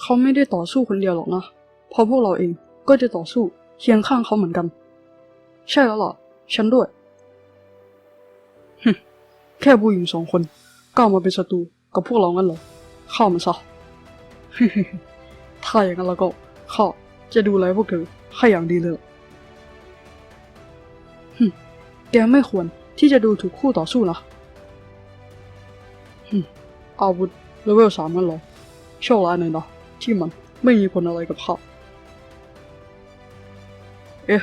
เขาไม่ได้ต่อสู้คนเดียวหรอกนะเพราะพวกเราเองก็จะต่อสู้เคียงข้างเขาเหมือนกัน ใช่แล้วล่ะ ฉันด้วยฮแค่ผู้หญิงสองคนก้าวมาเป็นศัตรูกับพวกเรางั้นเหรอเข้ามันซะถ้าอย่างนั้นแล้วก็ข้าจะดูแลพวกเธอให้อย่างดีเลยฮึแกไม่ควรที่จะดูถูกคู่ต่อสู้นะฮึอาวุธเลเวลสามงั้นเหรอโชคร้ายหน่อยนะ ที่มันไม่มีผลอะไรกับข้าเอ๊ะ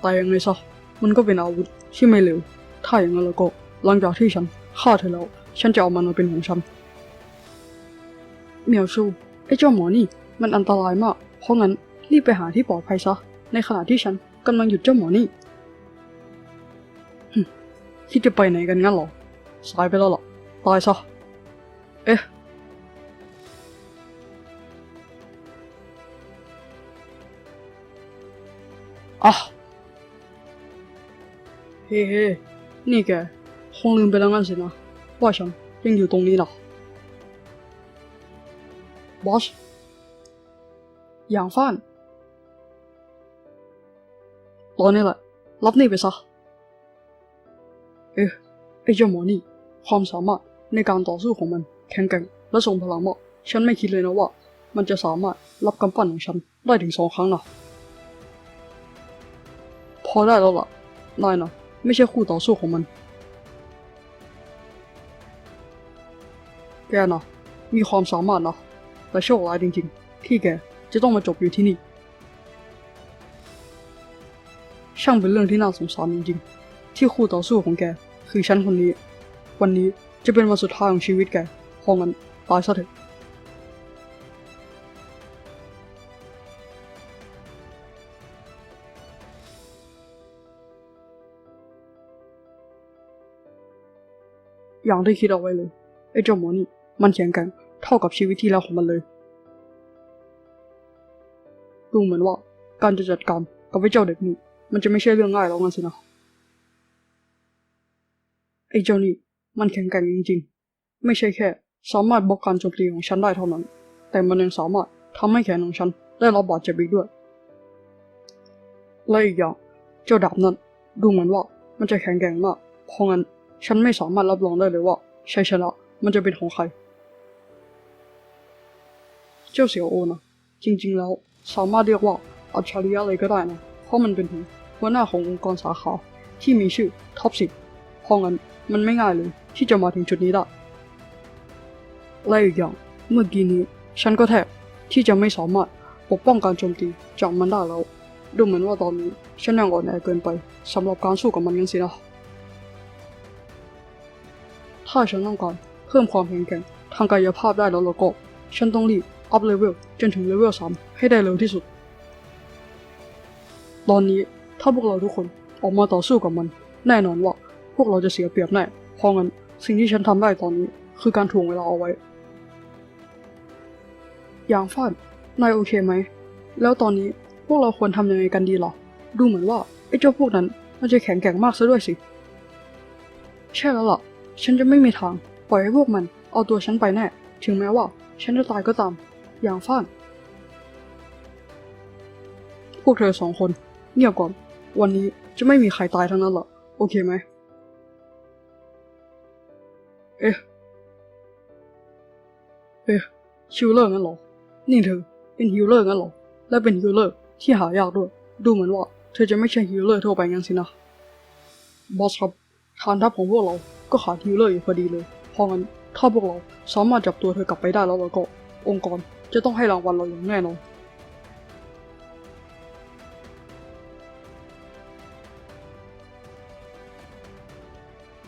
แต่ยังไงซะมันก็เป็นอาวุธที่ไม่เร็วถ้าอย่างนั้นแล้วก็หลังจากที่ฉันฆ่าเธอแล้ว ฉันจะเอามันมาเป็นของฉันเหมียวชูไอ้เจ้าหมอนี่ มันอันตรายมาก เพราะงั้นรีบไปหาที่ปลอดภัยซะ ในขณะที่ฉันกำลังหยุดเจ้าหมอนี่หึคิดจะไปไหนกันงั้นหรอ สายไปแล้วล่ะตายซะ เอ๊ะ อะเฮ้เฮ้นี่แกคงลืมไปแล้วงั้นสินะว่าฉันยังอยู่ตรงนี้นะบอสอย่างฟ้านตอนนี้แหละ รับนี่ไปซะ เอ๊ะไอ้เจ้าหมอนี่ ความสามารถในการต่อสู้ของมันแข็งแกร่งและทรงพลังมาก ฉันไม่คิดเลยนะว่า มันจะสามารถรับกำปั้นของฉันได้ถึงสองครั้งนะ อได้แล้วล่ะนายนะไม่ใช่คู่ต่อสู้ของมัน แกนะมีความสามารถนะแต่โชคร้ายจริง ๆ ที่แกจะต้องมาจบอยู่ที่นี่ ช่างเป็นเรื่องที่น่าสงสารจริงๆ ที่คู่ต่อสู้ของแกคือฉันคนนี้ วันนี้จะเป็นวันสุดท้ายของชีวิตแกเพราะงั้นตายซะเถอะ อย่างที่คิดเอาไว้เลยไอ้เจ้าหมอนี่มันแข็งแกร่งเท่ากับชีวิตที่แล้วของมันเลยดูเหมือนว่า การจะจัดการกับไอ้เจ้าเด็กนี่มันจะไม่ใช่เรื่องง่ายแล้วงั้นสินะไอ้เจ้านี่มันแข็งแกร่งจริงๆ ไม่ใช่แค่ สามารถบล็อกการโจมตีของฉันได้เท่านั้น แต่มันยังสามารถทำให้แขนของฉันได้รับบาดเจ็บอีกด้วย และอีกอย่าง เจ้าดาบนั้นดูเหมือนว่ามันจะแข็งแกร่งมากเพราะงั้น ฉันไม่สามารถรับรองได้เลยว่าชัยชนะมันจะเป็นของใคร เจ้าเสี่ยวโอนะ จริงๆแล้วสามารถเรียกว่าอัจฉริยะเลยก็ได้นะ เพราะมันเป็นถึงหัวหน้าขององค์กรสาขาที่มีชื่อท็อปสิบเพราะงั้นมันไม่ง่ายเลยที่จะมาถึงจุดนี้ได้และอีกอย่างเมื่อกี้นี้ ฉันก็แทบที่จะไม่สามารถปกป้องการโจมตีจากมันได้แล้ว ดูเหมือนว่าตอนนี้ฉันยังอ่อนแอเกินไปสำหรับการสู้กับมันงั้นสินะ ถ้าฉันต้องการเพิ่มความแข็งแกร่งทางกายภาพได้แล้วแล้วก็ฉันต้องรีบอัพเลเวลจนถึงเลเวล3ให้ได้เร็วที่สุด ตอนนี้ถ้าพวกเราทุกคนออกมาต่อสู้กับมัน แน่นอนว่าพวกเราจะเสียเปรียบแน่เพราะงั้นสิ่งที่ฉันทำได้ตอนนี้คือการถ่วงเวลาเอาไว้ อย่างฟาดนายโอเคไหม แล้วตอนนี้พวกเราควรทำยังไงกันดีล่ะดูเหมือนว่าไอ้เจ้าพวกนั้นมันจะแข็งแกร่งมากซะด้วยสิ ใช่แล้วล่ะ ฉันจะไม่มีทาง ปล่อยให้พวกมัน เอาตัวฉันไปแน่ ถึงแม้ว่า ฉันจะตายก็ตาม อย่างฟ้าน พวกเธอสองคน เงียบก่อน วันนี้จะไม่มีใครตายทั้งนั้นหรอกโอเคไหม เอ๊ะ เอ๊ะฮิลเลอร์งั้นหรอ นี่เธอ เป็นฮิลเลอร์งั้นหรอ และเป็นฮิลเลอร์ที่หายากด้วย ดูเหมือนว่า เธอจะไม่ใช่ฮิลเลอร์ทั่วไปงั้นสินะ บอสครับ ฐานทัพของพวกเรา ก็ขาดฮิลเลอร์อยู่พอดีเลย เพราะงั้นถ้าพวกเราสามารถจับตัวเธอกลับไปได้แล้วแล้วก็ องค์กรจะต้องให้รางวัลเราอย่างแน่นอน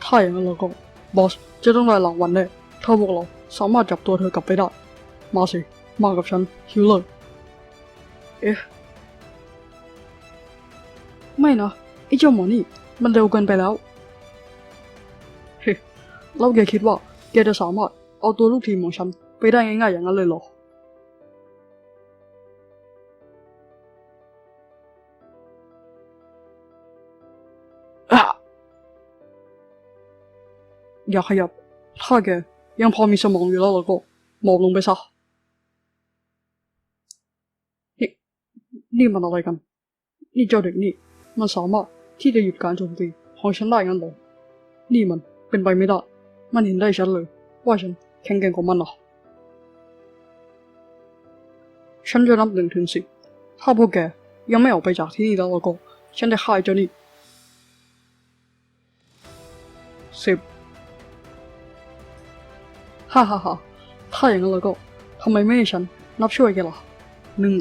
ถ้าอย่างนั้นเราก็บอสจะต้องได้รางวัลแน่ถ้าพวกเราสามารถจับตัวเธอกลับไปได้ มาสิ มากับฉันฮิลเลอร์เอ๊ะไม่นะไอ้เจ้าหมอนี่ มันเร็วเกินไปแล้ว แล้วแกคิดว่าแกจะสามารถเอาตัวลูกทีมของฉันไปได้ง่ายๆอย่างนั้นเลยเหรอ อย่าขยับ ถ้าแกยังพอมีสมองอยู่แล้วแล้วก็หมอบลงไปซะ นี่นี่มันอะไรกัน นี่เจ้าเด็กนี่ มันสามารถที่จะหยุดการโจมตีของฉันได้งั้นหรอ นี่มันเป็นไปไม่ได้ มันเห็นได้ชัดเลย ว่าฉันแข็งแกร่งกว่ามันนะฉันจะนับหนึ่งถึงสิบ ถ้าพวกแกยังไม่ออกไปจากที่นี่แล้วก็ ฉันจะฆ่าเจ้านี่สิบฮ่าฮ่าฮ่าถ้าอย่างนั้นแล้วก็ทำไมไม่ให้ฉันนับช่วยแกล่ะหนึ่ง